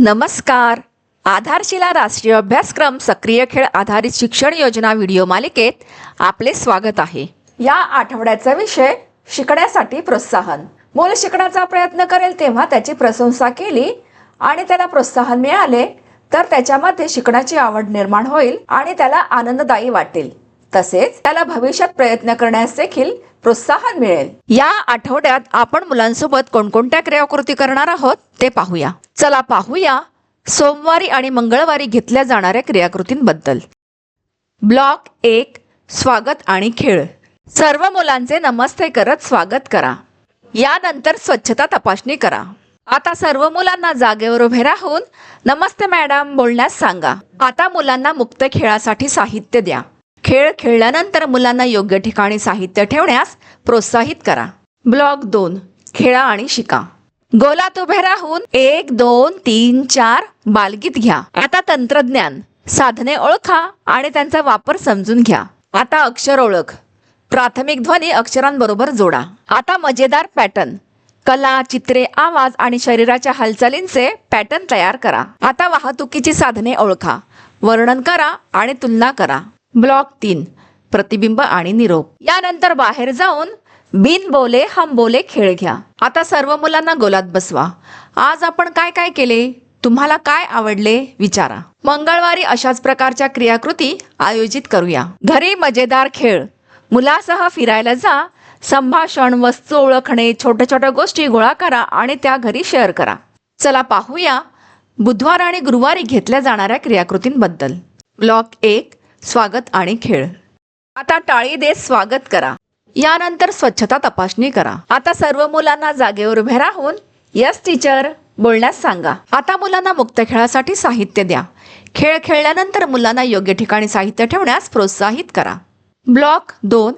नमस्कार. आधारशिला राष्ट्रीय अभ्यासक्रम सक्रिय खेळ आधारित शिक्षण योजना व्हिडिओ मालिकेत आपले स्वागत आहे. या आठवड्याचा विषय शिकण्यासाठी प्रोत्साहन. मूल शिकण्याचा प्रयत्न करेल तेव्हा त्याची प्रशंसा केली आणि त्याला प्रोत्साहन मिळाले तर त्याच्यामध्ये शिकण्याची आवड निर्माण होईल आणि त्याला आनंददायी वाटेल. तसेच त्याला भविष्यात प्रयत्न करण्यास देखील प्रोत्साहन मिळेल. या आठवड्यात आपण मुलांसोबत कोणकोणत्या क्रियाकृती करणार आहोत ते पाहूया. चला पाहूया सोमवारी आणि मंगळवारी घेतल्या जाणाऱ्या क्रियाकृतींबद्दल. ब्लॉक एक स्वागत आणि खेळ. सर्व मुलांचे नमस्ते करत स्वागत करा. यानंतर स्वच्छता तपासणी करा. आता सर्व मुलांना जागेवर उभे राहून नमस्ते मॅडम बोलण्यास सांगा. आता मुलांना मुक्त खेळासाठी साहित्य द्या. खेळ खेळल्यानंतर मुलांना योग्य ठिकाणी साहित्य ठेवण्यास प्रोत्साहित करा. ब्लॉक दोन खेळा आणि शिका. गोलात उभे राहून एक दोन तीन चार बालगीत घ्या. आता तंत्रज्ञान. साधने ओळखा आणि त्यांचा वापर समजून घ्या. आता अक्षर ओळख. प्राथमिक ध्वनी अक्षरांबरोबर जोडा. आता मजेदार पॅटर्न. कला चित्रे आवाज आणि शरीराच्या हालचालींचे पॅटर्न तयार करा. आता वाहतुकीची साधने ओळखा. वर्णन करा आणि तुलना करा. ब्लॉक तीन प्रतिबिंब आणि निरोप. यानंतर बाहेर जाऊन बिन बोले हम बोले खेळ घ्या. आता सर्व मुलांना गोलात बसवा. आज आपण काय काय केले? तुम्हाला काय आवडले? विचारा. मंगळवारी अशाच प्रकारच्या क्रियाकृती आयोजित करूया. घरी मजेदार खेळ. मुलासह फिरायला जा. संभाषण वस्तू ओळखणे छोट्या छोट्या गोष्टी गोळा करा आणि त्या घरी शेअर करा. चला पाहूया बुधवार आणि गुरुवारी घेतल्या जाणाऱ्या क्रियाकृतींबद्दल. ब्लॉक एक स्वागत आणि खेळ. आता टाळी देत स्वागत करा. यानंतर स्वच्छता तपासणी करा. आता सर्व मुलांना जागेवर उभे राहून यस टीचर बोलण्यास सांगा. आता मुलांना मुक्त खेळासाठी साहित्य द्या. खेळ खेळल्यानंतर मुलांना योग्य ठिकाणी साहित्य ठेवण्यास प्रोत्साहित करा. ब्लॉक दोन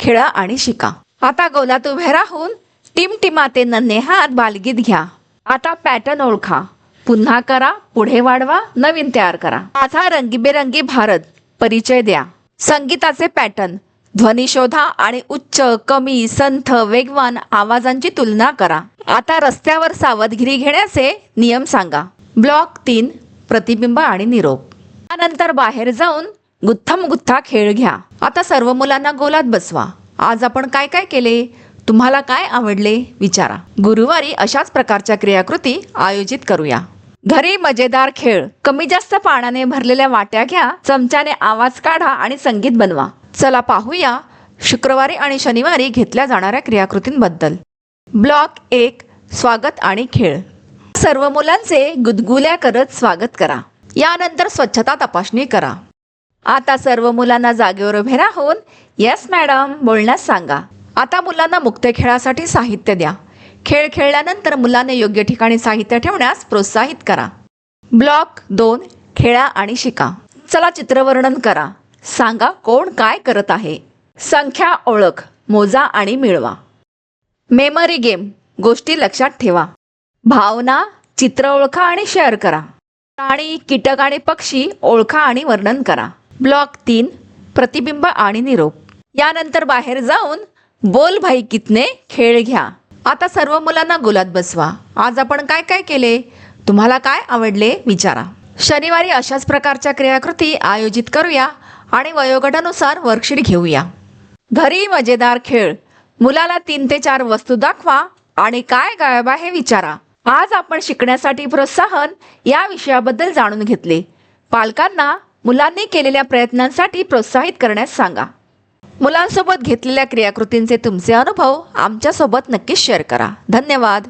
खेळा आणि शिका. आता गोलात उभे राहून टिमटिमाते नन्हे हात बालगीत घ्या. आता पॅटर्न ओळखा. पुन्हा करा पुढे वाढवा नवीन तयार करा. माझा रंगीबेरंगी भारत. परिचय द्या. संगीताचे पॅटर्न ध्वनी शोधा आणि उच्च कमी संथ वेगवान आवाजांची तुलना करा. आता रस्त्यावर सावधगिरी घेण्याचे नियम सांगा. ब्लॉक तीन प्रतिबिंब आणि निरोप. त्यानंतर बाहेर जाऊन गुत्थम गुत्था खेळ घ्या. आता सर्व मुलांना गोलात बसवा. आज आपण काय काय केले? तुम्हाला काय आवडले? विचारा. गुरुवारी अशाच प्रकारच्या क्रियाकृती आयोजित करूया. घरी मजेदार खेळ. कमी जास्त पाण्याने भरलेल्या वाट्या घ्या चमच्याने आवाज काढा आणि संगीत बनवा. चला पाहूया शुक्रवारी आणि शनिवारी घेतल्या जाणाऱ्या क्रियाकृतींबद्दल. ब्लॉक एक स्वागत आणि खेळ. सर्व मुलांचे गुदगुल्या करत स्वागत करा. यानंतर स्वच्छता तपासणी करा. आता सर्व मुलांना जागेवर उभे राहून येस मॅडम बोलण्यास सांगा. आता मुलांना मुक्त खेळासाठी साहित्य द्या. खेळ खेळल्यानंतर मुलांना योग्य ठिकाणी साहित्य ठेवण्यास प्रोत्साहित करा. ब्लॉक दोन खेळा आणि शिका. चला चित्रवर्णन करा. सांगा कोण काय करत आहे. संख्या ओळख मोजा आणि मिळवा. मेमरी गेम गोष्टी लक्षात ठेवा. भावना चित्र ओळखा आणि शेअर करा. प्राणी कीटक आणि पक्षी ओळखा आणि वर्णन करा. ब्लॉक तीन प्रतिबिंब आणि निरोप. यानंतर बाहेर जाऊन बोल भाई कितने खेळ घ्या. आता सर्व मुलांना गुलात बसवा. आज आपण काय काय केले? तुम्हाला काय आवडले? विचारा. शनिवारी अशाच प्रकारच्या क्रियाकृती आयोजित करूया आणि वयोगटानुसार वर्कशीट घेऊया. घरी मजेदार खेळ. मुलाला तीन ते चार वस्तू दाखवा आणि काय गायब आहे विचारा. आज आपण शिकण्यासाठी प्रोत्साहन या विषयाबद्दल जाणून घेतले. पालकांना मुलांनी केलेल्या प्रयत्नांसाठी प्रोत्साहित करण्यास सांगा. मुलांसोबत घेतलेल्या क्रियाकृतींचे तुमचे अनुभव आमच्यासोबत नक्कीच शेअर करा. धन्यवाद.